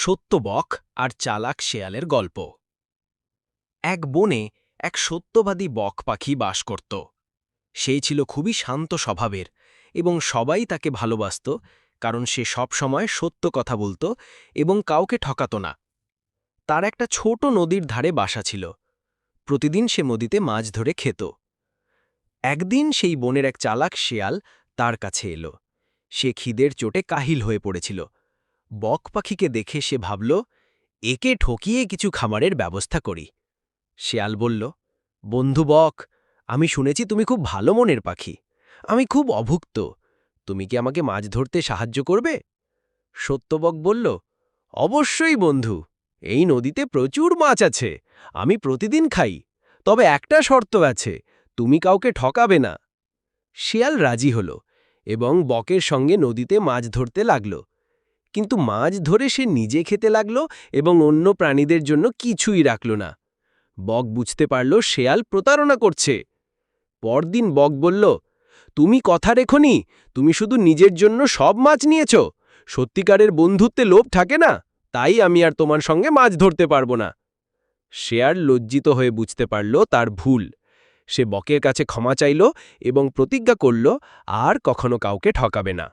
সত্যবক আর চালাক শেয়ালের গল্প। এক বনে এক সত্যবাদী বক পাখি বাস করত। সেই ছিল খুবই শান্ত স্বভাবের এবং সবাই তাকে ভালোবাসত, কারণ সে সব সময় সত্য কথা বলত এবং কাউকে ঠকাত না। তার একটা ছোট নদীর ধারে বাসা ছিল। প্রতিদিন সে নদীতে মাছ ধরে খেত। একদিন সেই বনের এক চালাক শেয়াল তার কাছে এলো। সে খিদের চোটে কাহিল হয়ে পড়েছিল। বক পাখিকে দেখে সে ভাবল, একে ঠকিয়ে কিছু খামারের ব্যবস্থা করি। শেয়াল বলল, বন্ধু বক, আমি শুনেছি তুমি খুব ভালো মনের পাখি। আমি খুব অভুক্ত। তুমি কি আমাকে মাছ ধরতে সাহায্য করবে? সত্যবক বলল, অবশ্যই বন্ধু। এই নদীতে প্রচুর মাছ আছে। আমি প্রতিদিন খাই। তবে একটা শর্ত আছে, তুমি কাউকে ঠকাবে না। শিয়াল রাজি হল এবং বকের সঙ্গে নদীতে মাছ ধরতে লাগল। কিন্তু মাছ ধরে সে নিজে খেতে লাগল এবং অন্য প্রাণীদের জন্য কিছুই রাখল না। বক বুঝতে পারল শেয়াল প্রতারণা করছে। পরদিন বক বলল, তুমি কথা রেখনি, তুমি শুধু নিজের জন্য সব মাছ নিয়েছ। সত্যিকারের বন্ধুত্বে লোভ থাকে না, তাই আমি আর তোমার সঙ্গে মাছ ধরতে পারব না। শেয়াল লজ্জিত হয়ে বুঝতে পারল তার ভুল। সে বকের কাছে ক্ষমা চাইল এবং প্রতিজ্ঞা করল, আর কখনো কাউকে ঠকাবে না।